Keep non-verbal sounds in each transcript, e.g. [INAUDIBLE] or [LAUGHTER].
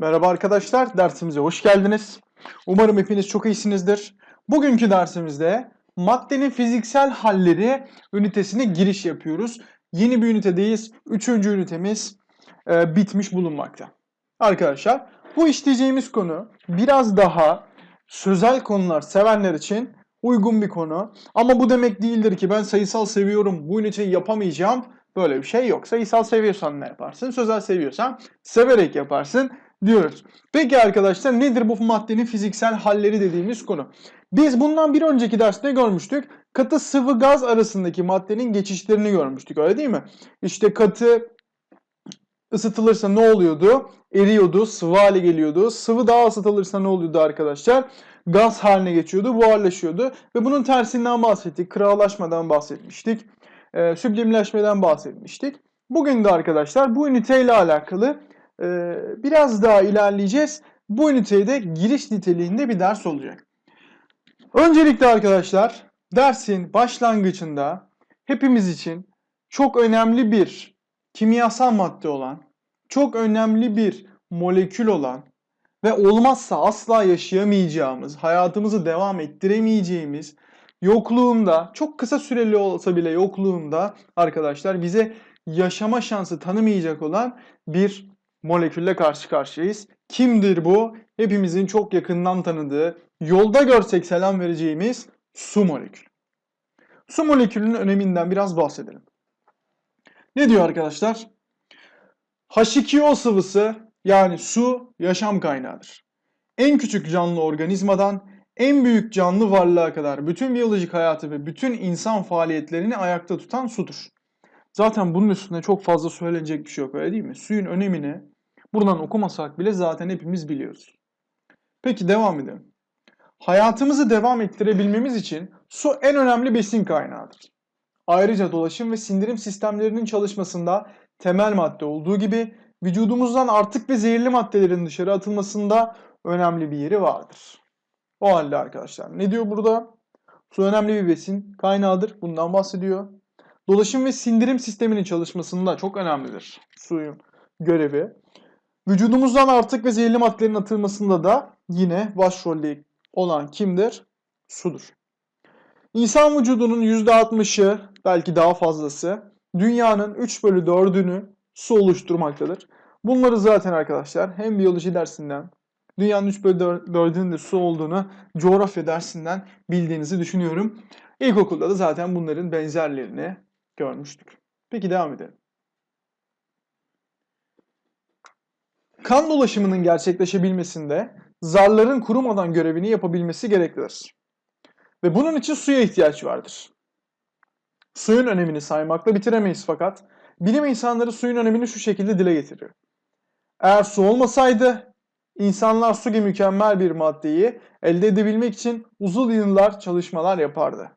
Merhaba arkadaşlar, dersimize hoş geldiniz. Umarım hepiniz çok iyisinizdir. Bugünkü dersimizde maddenin fiziksel halleri ünitesine giriş yapıyoruz. Yeni bir ünitedeyiz. Üçüncü ünitemiz e, bitmiş bulunmakta. Arkadaşlar, bu işleyeceğimiz konu biraz daha sözel konular sevenler için uygun bir konu. Ama bu demek değildir ki ben sayısal seviyorum, bu üniteyi yapamayacağım. Böyle bir şey yok. Sayısal seviyorsan ne yaparsın? Sözel seviyorsan severek yaparsın diyoruz. Peki arkadaşlar nedir bu maddenin fiziksel halleri dediğimiz konu? Biz bundan bir önceki derste görmüştük. Katı sıvı gaz arasındaki maddenin geçişlerini görmüştük öyle değil mi? İşte katı ısıtılırsa ne oluyordu? Eriyordu, sıvı hale geliyordu. Sıvı daha ısıtılırsa ne oluyordu arkadaşlar? Gaz haline geçiyordu, buharlaşıyordu. Ve bunun tersinden bahsettik. Kırağılaşmadan bahsetmiştik. E, süblimleşmeden bahsetmiştik. Bugün de arkadaşlar bu üniteyle alakalı biraz daha ilerleyeceğiz. Bu üniteye de giriş niteliğinde bir ders olacak. Öncelikle arkadaşlar dersin başlangıcında hepimiz için çok önemli bir kimyasal madde olan, çok önemli bir molekül olan ve olmazsa asla yaşayamayacağımız, hayatımızı devam ettiremeyeceğimiz yokluğunda, çok kısa süreli olsa bile yokluğunda arkadaşlar bize yaşama şansı tanımayacak olan bir molekülle karşı karşıyayız. Kimdir bu? Hepimizin çok yakından tanıdığı, yolda görsek selam vereceğimiz su molekülü. Su molekülünün öneminden biraz bahsedelim. Ne diyor arkadaşlar? H2O sıvısı yani su yaşam kaynağıdır. En küçük canlı organizmadan en büyük canlı varlığa kadar bütün biyolojik hayatı ve bütün insan faaliyetlerini ayakta tutan sudur. Zaten bunun üstüne çok fazla söylenecek bir şey yok öyle değil mi? Suyun önemini buradan okumasak bile zaten hepimiz biliyoruz. Peki devam edelim. Hayatımızı devam ettirebilmemiz için su en önemli besin kaynağıdır. Ayrıca dolaşım ve sindirim sistemlerinin çalışmasında temel madde olduğu gibi vücudumuzdan artık ve zehirli maddelerin dışarı atılmasında önemli bir yeri vardır. O halde arkadaşlar ne diyor burada? Su önemli bir besin kaynağıdır. Bundan bahsediyor. Dolaşım ve sindirim sisteminin çalışmasında çok önemlidir suyun görevi. Vücudumuzdan artık ve zehirli maddelerin atılmasında da yine başrolde olan kimdir? Sudur. İnsan vücudunun %60'ı belki daha fazlası dünyanın 3 bölü 4'ünü su oluşturmaktadır. Bunları zaten arkadaşlar hem biyoloji dersinden dünyanın 3 bölü 4'ünün de su olduğunu coğrafya dersinden bildiğinizi düşünüyorum. İlkokulda da zaten bunların benzerlerini görmüştük. Peki devam edelim. Kan dolaşımının gerçekleşebilmesinde zarların kurumadan görevini yapabilmesi gereklidir. Ve bunun için suya ihtiyaç vardır. Suyun önemini saymakla bitiremeyiz fakat bilim insanları suyun önemini şu şekilde dile getiriyor. Eğer su olmasaydı insanlar su gibi mükemmel bir maddeyi elde edebilmek için uzun yıllar çalışmalar yapardı.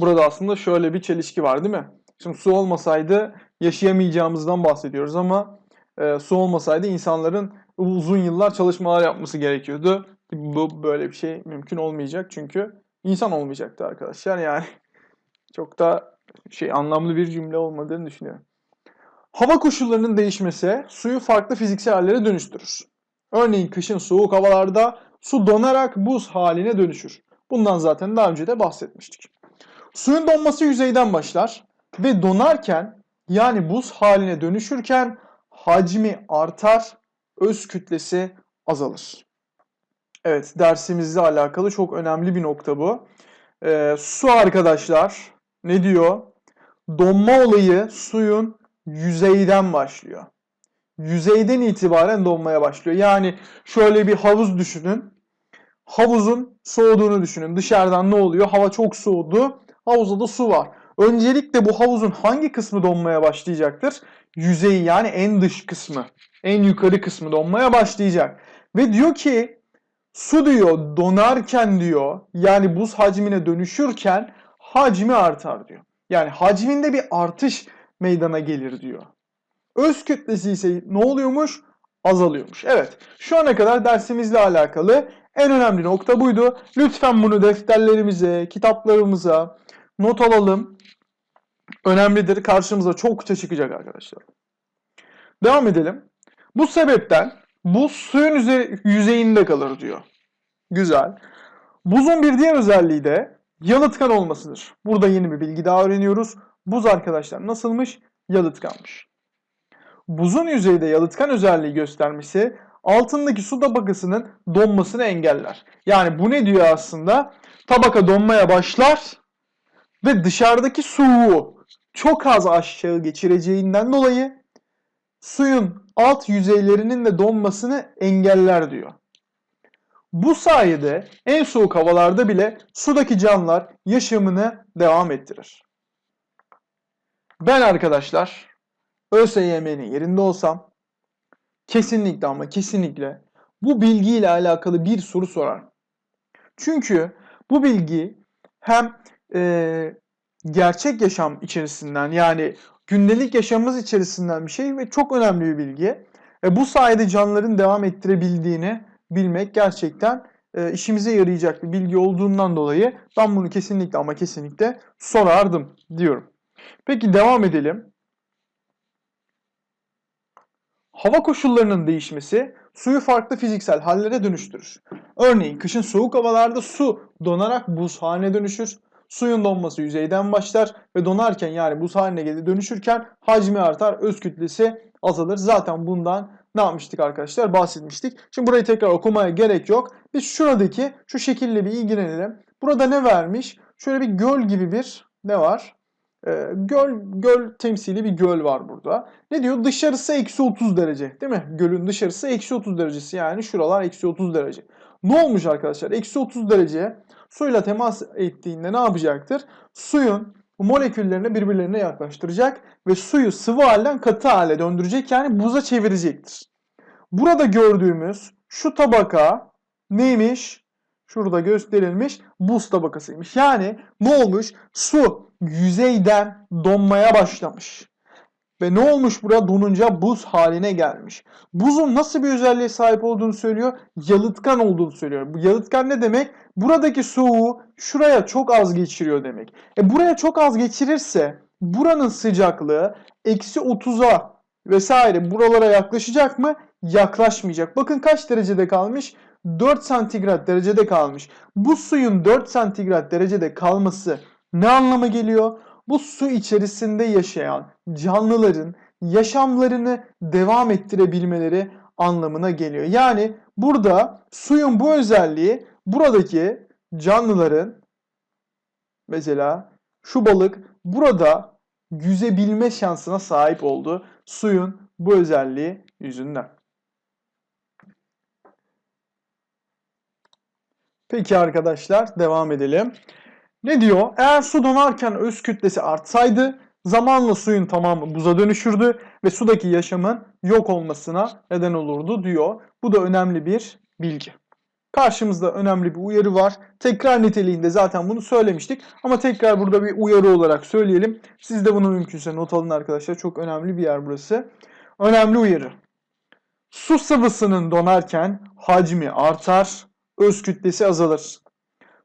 Burada aslında şöyle bir çelişki var değil mi? Şimdi su olmasaydı yaşayamayacağımızdan bahsediyoruz ama e, su olmasaydı insanların uzun yıllar çalışmalar yapması gerekiyordu. Bu böyle bir şey mümkün olmayacak çünkü insan olmayacaktı arkadaşlar. Yani [LAUGHS] çok da şey anlamlı bir cümle olmadığını düşünüyorum. Hava koşullarının değişmesi suyu farklı fiziksel hallere dönüştürür. Örneğin kışın soğuk havalarda su donarak buz haline dönüşür. Bundan zaten daha önce de bahsetmiştik. Suyun donması yüzeyden başlar ve donarken yani buz haline dönüşürken hacmi artar, öz kütlesi azalır. Evet dersimizle alakalı çok önemli bir nokta bu. Ee, su arkadaşlar ne diyor? Donma olayı suyun yüzeyden başlıyor. Yüzeyden itibaren donmaya başlıyor. Yani şöyle bir havuz düşünün. Havuzun soğuduğunu düşünün. Dışarıdan ne oluyor? Hava çok soğudu. Havuzda da su var. Öncelikle bu havuzun hangi kısmı donmaya başlayacaktır? Yüzeyi yani en dış kısmı. En yukarı kısmı donmaya başlayacak. Ve diyor ki su diyor donarken diyor yani buz hacmine dönüşürken hacmi artar diyor. Yani hacminde bir artış meydana gelir diyor. Öz kütlesi ise ne oluyormuş? Azalıyormuş. Evet şu ana kadar dersimizle alakalı en önemli nokta buydu. Lütfen bunu defterlerimize, kitaplarımıza not alalım. Önemlidir. Karşımıza çokça çıkacak arkadaşlar. Devam edelim. Bu sebepten buz suyun yüze- yüzeyinde kalır diyor. Güzel. Buzun bir diğer özelliği de yalıtkan olmasıdır. Burada yeni bir bilgi daha öğreniyoruz. Buz arkadaşlar nasılmış? Yalıtkanmış. Buzun yüzeyde yalıtkan özelliği göstermesi altındaki su tabakasının donmasını engeller. Yani bu ne diyor aslında? Tabaka donmaya başlar ve dışarıdaki suyu çok az aşağı geçireceğinden dolayı suyun alt yüzeylerinin de donmasını engeller diyor. Bu sayede en soğuk havalarda bile sudaki canlılar yaşamını devam ettirir. Ben arkadaşlar ÖSYM'nin yerinde olsam kesinlikle ama kesinlikle bu bilgiyle alakalı bir soru sorarım. Çünkü bu bilgi hem e, gerçek yaşam içerisinden yani gündelik yaşamımız içerisinden bir şey ve çok önemli bir bilgi. E, bu sayede canlıların devam ettirebildiğini bilmek gerçekten e, işimize yarayacak bir bilgi olduğundan dolayı ben bunu kesinlikle ama kesinlikle sorardım diyorum. Peki devam edelim. Hava koşullarının değişmesi suyu farklı fiziksel hallere dönüştürür. Örneğin kışın soğuk havalarda su donarak buz haline dönüşür. Suyun donması yüzeyden başlar ve donarken yani buz haline gelir dönüşürken hacmi artar, öz kütlesi azalır. Zaten bundan ne yapmıştık arkadaşlar? Bahsetmiştik. Şimdi burayı tekrar okumaya gerek yok. Biz şuradaki şu şekille bir ilgilenelim. Burada ne vermiş? Şöyle bir göl gibi bir ne var? Ee, göl, göl temsili bir göl var burada. Ne diyor? Dışarısı eksi 30 derece değil mi? Gölün dışarısı eksi 30 derecesi yani şuralar eksi 30 derece. Ne olmuş arkadaşlar? Eksi 30 derece suyla temas ettiğinde ne yapacaktır? Suyun moleküllerini birbirlerine yaklaştıracak ve suyu sıvı halden katı hale döndürecek yani buza çevirecektir. Burada gördüğümüz şu tabaka neymiş? Şurada gösterilmiş buz tabakasıymış. Yani ne olmuş? Su yüzeyden donmaya başlamış. Ve ne olmuş burada donunca buz haline gelmiş. Buzun nasıl bir özelliğe sahip olduğunu söylüyor? Yalıtkan olduğunu söylüyor. Bu yalıtkan ne demek? Buradaki soğuğu şuraya çok az geçiriyor demek. E buraya çok az geçirirse buranın sıcaklığı eksi 30'a vesaire buralara yaklaşacak mı? Yaklaşmayacak. Bakın kaç derecede kalmış? 4 santigrat derecede kalmış. Bu suyun 4 santigrat derecede kalması ne anlama geliyor? Bu su içerisinde yaşayan canlıların yaşamlarını devam ettirebilmeleri anlamına geliyor. Yani burada suyun bu özelliği buradaki canlıların mesela şu balık burada yüzebilme şansına sahip oldu. Suyun bu özelliği yüzünden. Peki arkadaşlar devam edelim. Ne diyor? Eğer su donarken öz kütlesi artsaydı zamanla suyun tamamı buza dönüşürdü ve sudaki yaşamın yok olmasına neden olurdu diyor. Bu da önemli bir bilgi. Karşımızda önemli bir uyarı var. Tekrar niteliğinde zaten bunu söylemiştik. Ama tekrar burada bir uyarı olarak söyleyelim. Siz de bunu mümkünse not alın arkadaşlar. Çok önemli bir yer burası. Önemli uyarı. Su sıvısının donarken hacmi artar, öz kütlesi azalır.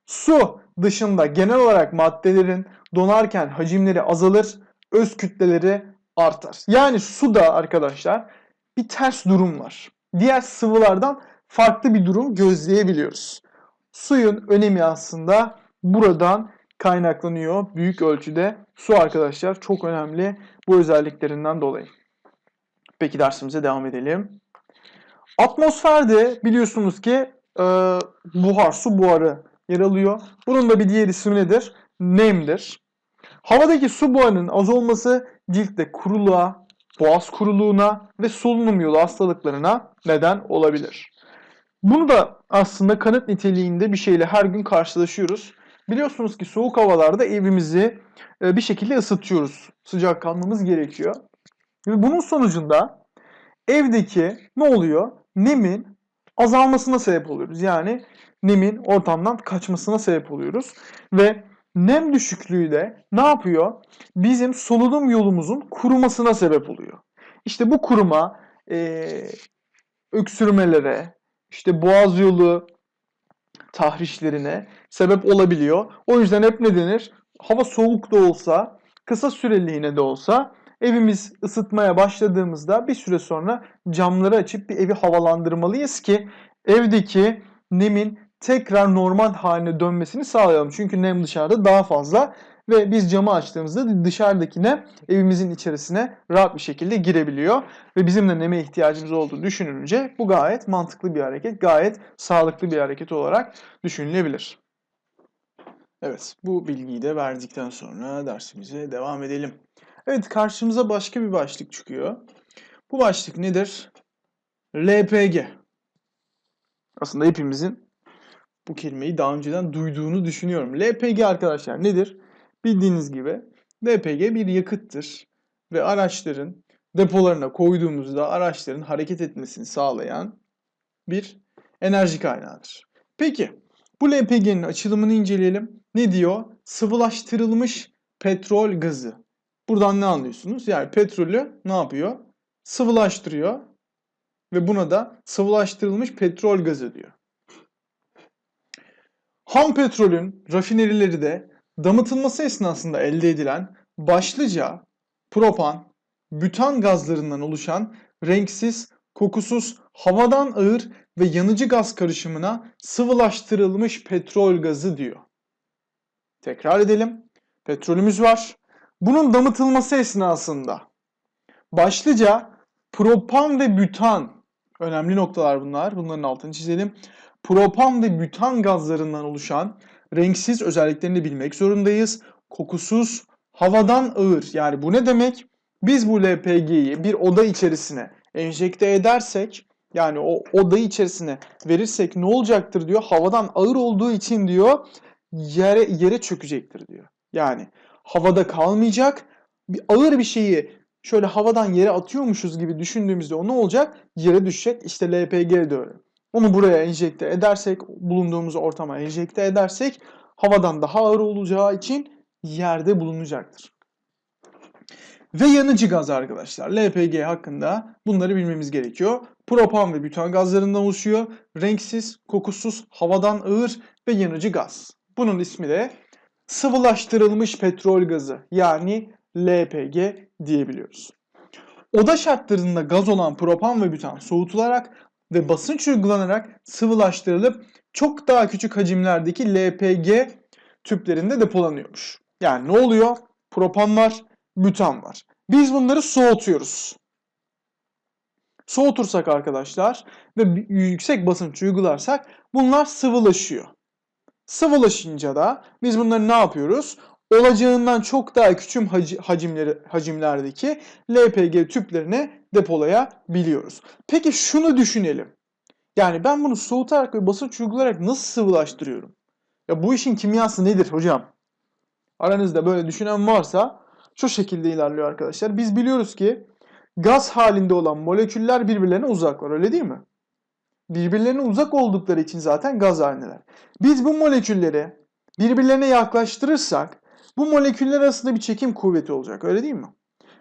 Su dışında genel olarak maddelerin donarken hacimleri azalır, öz kütleleri artar. Yani suda arkadaşlar bir ters durum var. Diğer sıvılardan farklı bir durum gözleyebiliyoruz. Suyun önemi aslında buradan kaynaklanıyor büyük ölçüde. Su arkadaşlar çok önemli bu özelliklerinden dolayı. Peki dersimize devam edelim. Atmosferde biliyorsunuz ki e, buhar, su buharı yer alıyor. Bunun da bir diğer ismi nedir? Nemdir. Havadaki su buharının az olması ciltte kuruluğa, boğaz kuruluğuna ve solunum yolu hastalıklarına neden olabilir. Bunu da aslında kanıt niteliğinde bir şeyle her gün karşılaşıyoruz. Biliyorsunuz ki soğuk havalarda evimizi e, bir şekilde ısıtıyoruz. Sıcak kalmamız gerekiyor. Ve bunun sonucunda evdeki ne oluyor? Nemin azalmasına sebep oluyoruz. Yani nemin ortamdan kaçmasına sebep oluyoruz. Ve nem düşüklüğü de ne yapıyor? Bizim solunum yolumuzun kurumasına sebep oluyor. İşte bu kuruma e, öksürmelere, işte boğaz yolu tahrişlerine sebep olabiliyor. O yüzden hep ne denir? Hava soğuk da olsa, kısa süreliğine de olsa evimiz ısıtmaya başladığımızda bir süre sonra camları açıp bir evi havalandırmalıyız ki evdeki nemin tekrar normal haline dönmesini sağlayalım. Çünkü nem dışarıda daha fazla ve biz camı açtığımızda dışarıdaki nem evimizin içerisine rahat bir şekilde girebiliyor. Ve bizim de neme ihtiyacımız olduğu düşünülünce bu gayet mantıklı bir hareket, gayet sağlıklı bir hareket olarak düşünülebilir. Evet, bu bilgiyi de verdikten sonra dersimize devam edelim. Evet, karşımıza başka bir başlık çıkıyor. Bu başlık nedir? LPG. Aslında hepimizin bu kelimeyi daha önceden duyduğunu düşünüyorum. LPG arkadaşlar nedir? Bildiğiniz gibi LPG bir yakıttır ve araçların depolarına koyduğumuzda araçların hareket etmesini sağlayan bir enerji kaynağıdır. Peki bu LPG'nin açılımını inceleyelim. Ne diyor? Sıvılaştırılmış petrol gazı. Buradan ne anlıyorsunuz? Yani petrolü ne yapıyor? Sıvılaştırıyor ve buna da sıvılaştırılmış petrol gazı diyor. Ham petrolün rafinerileri de damıtılması esnasında elde edilen başlıca propan, bütan gazlarından oluşan renksiz, kokusuz, havadan ağır ve yanıcı gaz karışımına sıvılaştırılmış petrol gazı diyor. Tekrar edelim. Petrolümüz var. Bunun damıtılması esnasında başlıca propan ve bütan önemli noktalar bunlar. Bunların altını çizelim. Propan ve bütan gazlarından oluşan renksiz özelliklerini bilmek zorundayız. Kokusuz, havadan ağır. Yani bu ne demek? Biz bu LPG'yi bir oda içerisine enjekte edersek yani o oda içerisine verirsek ne olacaktır diyor. Havadan ağır olduğu için diyor yere yere çökecektir diyor. Yani havada kalmayacak. Bir ağır bir şeyi şöyle havadan yere atıyormuşuz gibi düşündüğümüzde o ne olacak? Yere düşecek. İşte LPG öyle. Onu buraya enjekte edersek, bulunduğumuz ortama enjekte edersek havadan daha ağır olacağı için yerde bulunacaktır. Ve yanıcı gaz arkadaşlar. LPG hakkında bunları bilmemiz gerekiyor. Propan ve bütan gazlarından oluşuyor. Renksiz, kokusuz, havadan ağır ve yanıcı gaz. Bunun ismi de sıvılaştırılmış petrol gazı yani LPG diyebiliyoruz. Oda şartlarında gaz olan propan ve bütan soğutularak ve basınç uygulanarak sıvılaştırılıp çok daha küçük hacimlerdeki LPG tüplerinde depolanıyormuş. Yani ne oluyor? Propan var, bütan var. Biz bunları soğutuyoruz. Soğutursak arkadaşlar ve yüksek basınç uygularsak bunlar sıvılaşıyor. Sıvılaşınca da biz bunları ne yapıyoruz? Olacağından çok daha küçük hacimleri, hacimlerdeki LPG tüplerine depolayabiliyoruz. Peki şunu düşünelim. Yani ben bunu soğutarak ve basınç uygulayarak nasıl sıvılaştırıyorum? Ya bu işin kimyası nedir hocam? Aranızda böyle düşünen varsa şu şekilde ilerliyor arkadaşlar. Biz biliyoruz ki gaz halinde olan moleküller birbirlerine uzaklar öyle değil mi? Birbirlerine uzak oldukları için zaten gaz halindeler. Biz bu molekülleri birbirlerine yaklaştırırsak bu moleküller arasında bir çekim kuvveti olacak öyle değil mi?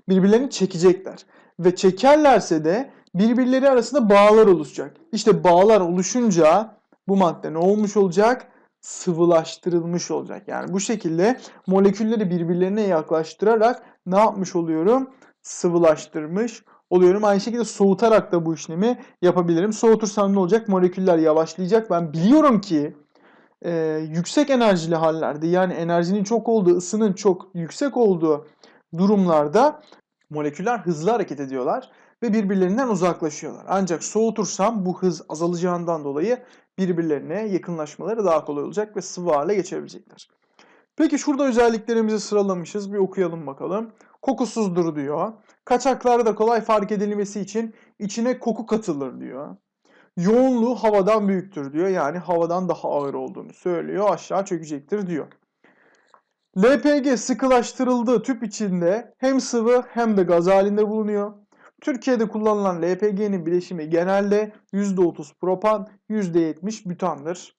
Birbirlerini çekecekler. Ve çekerlerse de birbirleri arasında bağlar oluşacak. İşte bağlar oluşunca bu madde ne olmuş olacak? Sıvılaştırılmış olacak. Yani bu şekilde molekülleri birbirlerine yaklaştırarak ne yapmış oluyorum? Sıvılaştırmış oluyorum. Aynı şekilde soğutarak da bu işlemi yapabilirim. Soğutursam ne olacak? Moleküller yavaşlayacak. Ben biliyorum ki e, yüksek enerjili hallerde yani enerjinin çok olduğu, ısının çok yüksek olduğu durumlarda moleküller hızlı hareket ediyorlar ve birbirlerinden uzaklaşıyorlar. Ancak soğutursam bu hız azalacağından dolayı birbirlerine yakınlaşmaları daha kolay olacak ve sıvı hale geçebilecekler. Peki şurada özelliklerimizi sıralamışız. Bir okuyalım bakalım. Kokusuzdur diyor. Kaçaklarda kolay fark edilmesi için içine koku katılır diyor. Yoğunluğu havadan büyüktür diyor. Yani havadan daha ağır olduğunu söylüyor. Aşağı çökecektir diyor. LPG sıkılaştırıldığı tüp içinde hem sıvı hem de gaz halinde bulunuyor. Türkiye'de kullanılan LPG'nin bileşimi genelde %30 propan, %70 bütandır.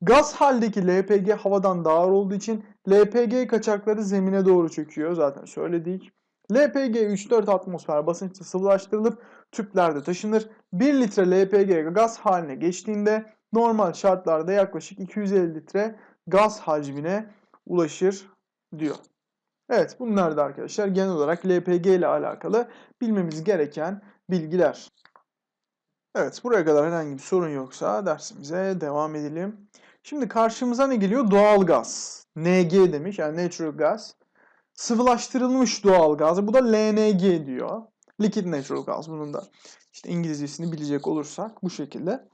Gaz haldeki LPG havadan daha ağır olduğu için LPG kaçakları zemine doğru çöküyor. Zaten söyledik. LPG 3-4 atmosfer basınçta sıvılaştırılıp tüplerde taşınır. 1 litre LPG gaz haline geçtiğinde normal şartlarda yaklaşık 250 litre gaz hacmine ulaşır diyor. Evet bunlar da arkadaşlar genel olarak LPG ile alakalı bilmemiz gereken bilgiler. Evet buraya kadar herhangi bir sorun yoksa dersimize devam edelim. Şimdi karşımıza ne geliyor? Doğalgaz. NG demiş yani natural gas. Sıvılaştırılmış doğal gaz. Bu da LNG diyor. Liquid natural gas. Bunun da işte İngilizcesini bilecek olursak bu şekilde.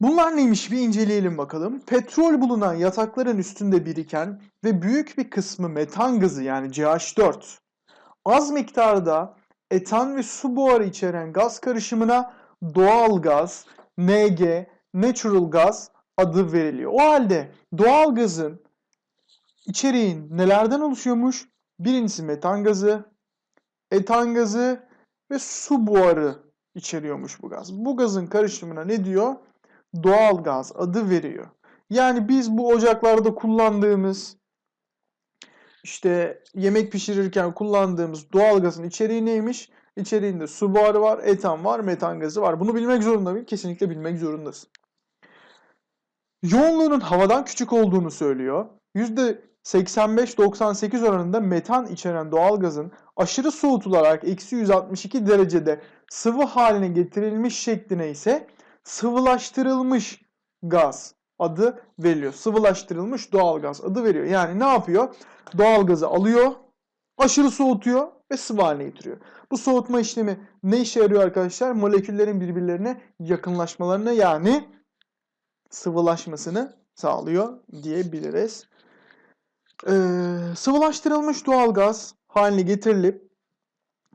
Bunlar neymiş bir inceleyelim bakalım. Petrol bulunan yatakların üstünde biriken ve büyük bir kısmı metan gazı yani CH4. Az miktarda etan ve su buharı içeren gaz karışımına doğal gaz, NG, natural gas adı veriliyor. O halde doğal gazın içeriğin nelerden oluşuyormuş? Birincisi metan gazı, etan gazı ve su buharı içeriyormuş bu gaz. Bu gazın karışımına ne diyor? Doğal gaz adı veriyor. Yani biz bu ocaklarda kullandığımız işte yemek pişirirken kullandığımız doğal gazın içeriği neymiş? İçeriğinde su buharı var, etan var, metan gazı var. Bunu bilmek zorunda mıyım? Kesinlikle bilmek zorundasın. Yoğunluğunun havadan küçük olduğunu söylüyor. %85-98 oranında metan içeren doğalgazın aşırı soğutularak eksi 162 derecede sıvı haline getirilmiş şekline ise sıvılaştırılmış gaz adı veriliyor. Sıvılaştırılmış doğalgaz adı veriyor. Yani ne yapıyor? Doğalgazı alıyor, aşırı soğutuyor ve sıvı haline getiriyor. Bu soğutma işlemi ne işe yarıyor arkadaşlar? Moleküllerin birbirlerine yakınlaşmalarını yani sıvılaşmasını sağlıyor diyebiliriz. Ee, sıvılaştırılmış doğalgaz haline getirilip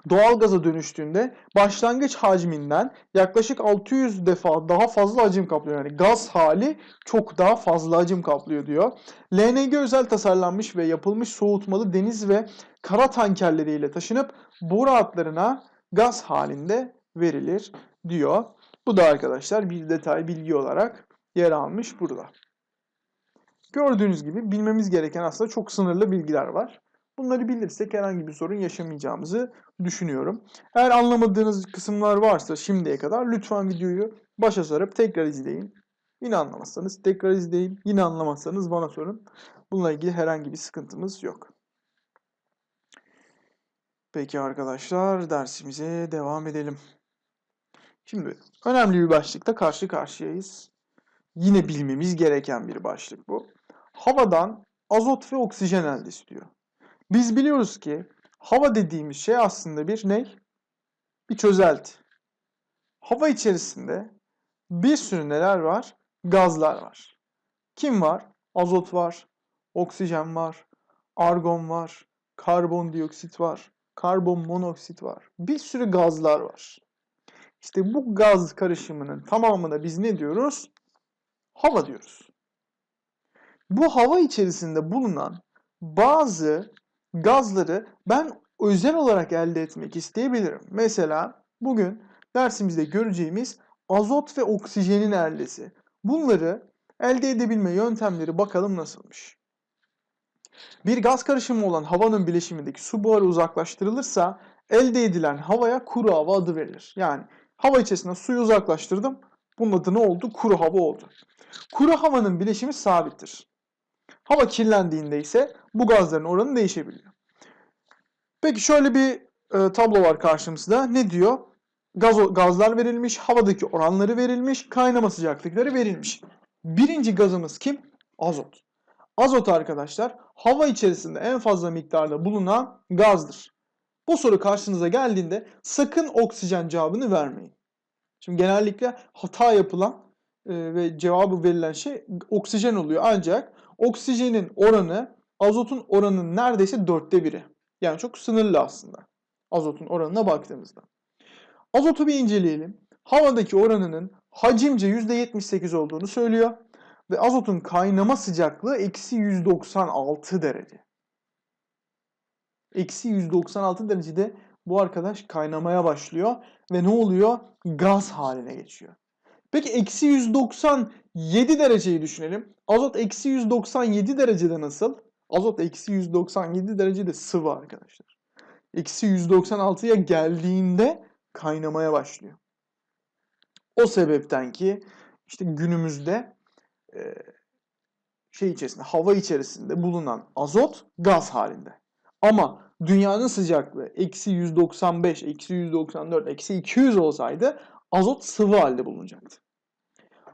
doğalgaza dönüştüğünde başlangıç hacminden yaklaşık 600 defa daha fazla hacim kaplıyor. Yani gaz hali çok daha fazla hacim kaplıyor diyor. LNG özel tasarlanmış ve yapılmış soğutmalı deniz ve kara tankerleriyle taşınıp boru hatlarına gaz halinde verilir diyor. Bu da arkadaşlar bir detay bilgi olarak yer almış burada. Gördüğünüz gibi bilmemiz gereken aslında çok sınırlı bilgiler var. Bunları bilirsek herhangi bir sorun yaşamayacağımızı düşünüyorum. Eğer anlamadığınız kısımlar varsa şimdiye kadar lütfen videoyu başa sarıp tekrar izleyin. Yine anlamazsanız tekrar izleyin. Yine anlamazsanız bana sorun. Bununla ilgili herhangi bir sıkıntımız yok. Peki arkadaşlar dersimize devam edelim. Şimdi önemli bir başlıkta karşı karşıyayız. Yine bilmemiz gereken bir başlık bu. Havadan azot ve oksijen elde ediliyor. Biz biliyoruz ki hava dediğimiz şey aslında bir ne? Bir çözelti. Hava içerisinde bir sürü neler var? Gazlar var. Kim var? Azot var, oksijen var, argon var, karbondioksit var, karbon monoksit var. Bir sürü gazlar var. İşte bu gaz karışımının tamamına biz ne diyoruz? Hava diyoruz. Bu hava içerisinde bulunan bazı gazları ben özel olarak elde etmek isteyebilirim. Mesela bugün dersimizde göreceğimiz azot ve oksijenin eldesi. Bunları elde edebilme yöntemleri bakalım nasılmış. Bir gaz karışımı olan havanın bileşimindeki su buharı uzaklaştırılırsa elde edilen havaya kuru hava adı verilir. Yani hava içerisinde suyu uzaklaştırdım. Bunun adı ne oldu? Kuru hava oldu. Kuru havanın bileşimi sabittir. Hava kirlendiğinde ise bu gazların oranı değişebiliyor. Peki şöyle bir e, tablo var karşımızda. Ne diyor? Gaz, gazlar verilmiş, havadaki oranları verilmiş, kaynama sıcaklıkları verilmiş. Birinci gazımız kim? Azot. Azot arkadaşlar hava içerisinde en fazla miktarda bulunan gazdır. Bu soru karşınıza geldiğinde sakın oksijen cevabını vermeyin. Şimdi genellikle hata yapılan e, ve cevabı verilen şey oksijen oluyor. Ancak oksijenin oranı azotun oranının neredeyse dörtte biri. Yani çok sınırlı aslında azotun oranına baktığımızda. Azotu bir inceleyelim. Havadaki oranının hacimce %78 olduğunu söylüyor. Ve azotun kaynama sıcaklığı eksi 196 derece. Eksi 196 derecede bu arkadaş kaynamaya başlıyor. Ve ne oluyor? Gaz haline geçiyor. Peki eksi 197 dereceyi düşünelim. Azot eksi 197 derecede nasıl? Azot eksi 197 derecede sıvı arkadaşlar. Eksi 196'ya geldiğinde kaynamaya başlıyor. O sebepten ki işte günümüzde e, şey içerisinde, hava içerisinde bulunan azot gaz halinde. Ama dünyanın sıcaklığı eksi 195, eksi 194, eksi 200 olsaydı azot sıvı halde bulunacaktı.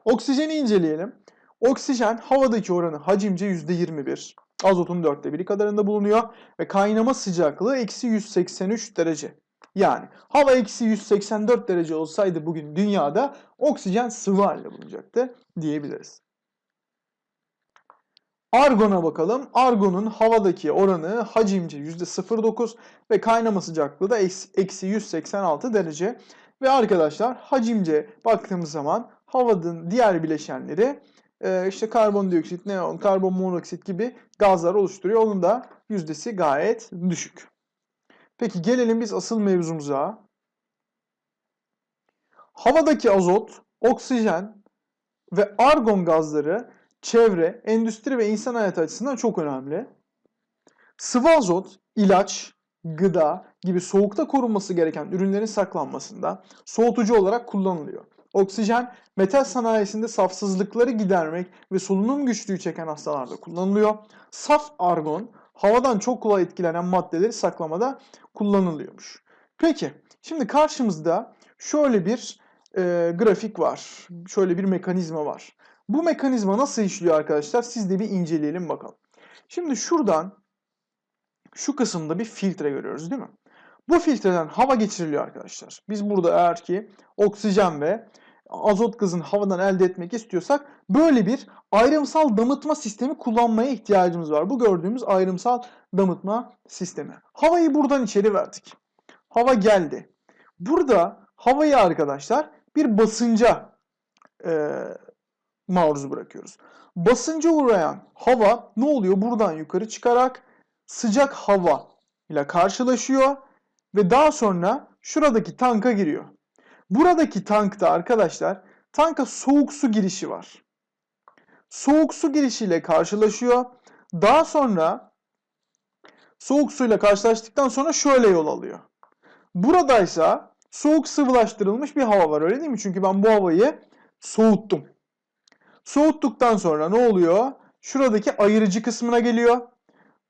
Oksijeni inceleyelim. Oksijen havadaki oranı hacimce %21. Azotun dörtte biri kadarında bulunuyor ve kaynama sıcaklığı eksi 183 derece. Yani hava eksi 184 derece olsaydı bugün dünyada oksijen sıvı halde bulunacaktı diyebiliriz. Argon'a bakalım. Argon'un havadaki oranı hacimce %0.9 ve kaynama sıcaklığı da eksi 186 derece. Ve arkadaşlar hacimce baktığımız zaman havanın diğer bileşenleri e, işte karbondioksit, neon, karbon monoksit gibi gazlar oluşturuyor. Onun da yüzdesi gayet düşük. Peki gelelim biz asıl mevzumuza. Havadaki azot, oksijen ve argon gazları çevre, endüstri ve insan hayatı açısından çok önemli. Sıvı azot, ilaç, gıda gibi soğukta korunması gereken ürünlerin saklanmasında soğutucu olarak kullanılıyor. Oksijen, metal sanayisinde safsızlıkları gidermek ve solunum güçlüğü çeken hastalarda kullanılıyor. Saf argon, havadan çok kolay etkilenen maddeleri saklamada kullanılıyormuş. Peki, şimdi karşımızda şöyle bir e, grafik var. Şöyle bir mekanizma var. Bu mekanizma nasıl işliyor arkadaşlar? Siz de bir inceleyelim bakalım. Şimdi şuradan şu kısımda bir filtre görüyoruz değil mi? Bu filtreden hava geçiriliyor arkadaşlar. Biz burada eğer ki oksijen ve azot gazını havadan elde etmek istiyorsak böyle bir ayrımsal damıtma sistemi kullanmaya ihtiyacımız var. Bu gördüğümüz ayrımsal damıtma sistemi. Havayı buradan içeri verdik. Hava geldi. Burada havayı arkadaşlar bir basınca e, maruz bırakıyoruz. Basınca uğrayan hava ne oluyor? Buradan yukarı çıkarak sıcak hava ile karşılaşıyor ve daha sonra şuradaki tanka giriyor. Buradaki tankta arkadaşlar tanka soğuk su girişi var. Soğuk su girişiyle karşılaşıyor. Daha sonra soğuk suyla karşılaştıktan sonra şöyle yol alıyor. Buradaysa soğuk sıvılaştırılmış bir hava var öyle değil mi? Çünkü ben bu havayı soğuttum. Soğuttuktan sonra ne oluyor? Şuradaki ayırıcı kısmına geliyor.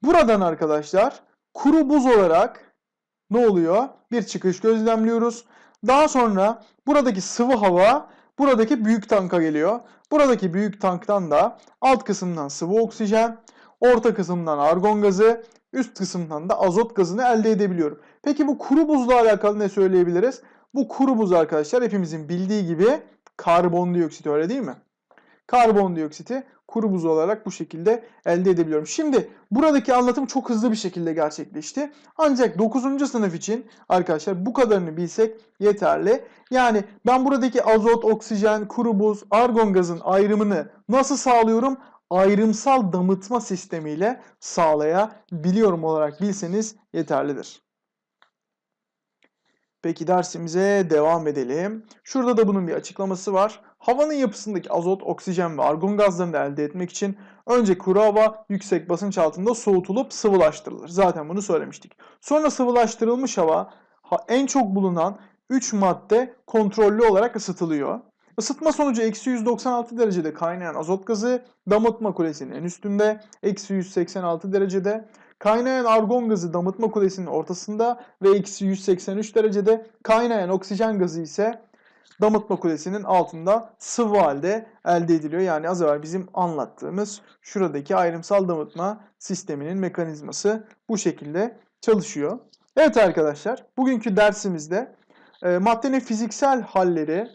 Buradan arkadaşlar kuru buz olarak ne oluyor? Bir çıkış gözlemliyoruz. Daha sonra buradaki sıvı hava buradaki büyük tanka geliyor. Buradaki büyük tanktan da alt kısımdan sıvı oksijen, orta kısımdan argon gazı, üst kısımdan da azot gazını elde edebiliyorum. Peki bu kuru buzla alakalı ne söyleyebiliriz? Bu kuru buz arkadaşlar hepimizin bildiği gibi karbondioksit öyle değil mi? Karbondioksiti kuru buz olarak bu şekilde elde edebiliyorum. Şimdi buradaki anlatım çok hızlı bir şekilde gerçekleşti. Ancak 9. sınıf için arkadaşlar bu kadarını bilsek yeterli. Yani ben buradaki azot, oksijen, kuru buz, argon gazın ayrımını nasıl sağlıyorum? Ayrımsal damıtma sistemiyle sağlayabiliyorum olarak bilseniz yeterlidir. Peki dersimize devam edelim. Şurada da bunun bir açıklaması var. Havanın yapısındaki azot, oksijen ve argon gazlarını elde etmek için önce kuru hava yüksek basınç altında soğutulup sıvılaştırılır. Zaten bunu söylemiştik. Sonra sıvılaştırılmış hava en çok bulunan 3 madde kontrollü olarak ısıtılıyor. Isıtma sonucu eksi 196 derecede kaynayan azot gazı damıtma kulesinin en üstünde, eksi 186 derecede Kaynayan argon gazı damıtma kulesinin ortasında ve eksi 183 derecede kaynayan oksijen gazı ise damıtma kulesinin altında sıvı halde elde ediliyor. Yani az evvel bizim anlattığımız şuradaki ayrımsal damıtma sisteminin mekanizması bu şekilde çalışıyor. Evet arkadaşlar bugünkü dersimizde e, maddenin fiziksel halleri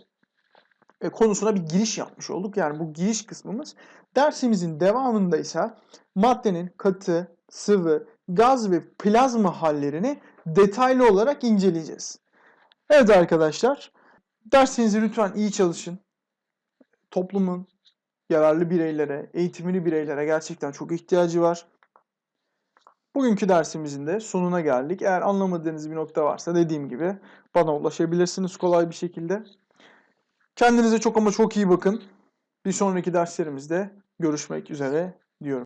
e, konusuna bir giriş yapmış olduk. Yani bu giriş kısmımız. Dersimizin devamında ise maddenin katı, sıvı, gaz ve plazma hallerini detaylı olarak inceleyeceğiz. Evet arkadaşlar, dersinizi lütfen iyi çalışın. Toplumun yararlı bireylere, eğitimli bireylere gerçekten çok ihtiyacı var. Bugünkü dersimizin de sonuna geldik. Eğer anlamadığınız bir nokta varsa dediğim gibi bana ulaşabilirsiniz kolay bir şekilde. Kendinize çok ama çok iyi bakın. Bir sonraki derslerimizde görüşmek üzere.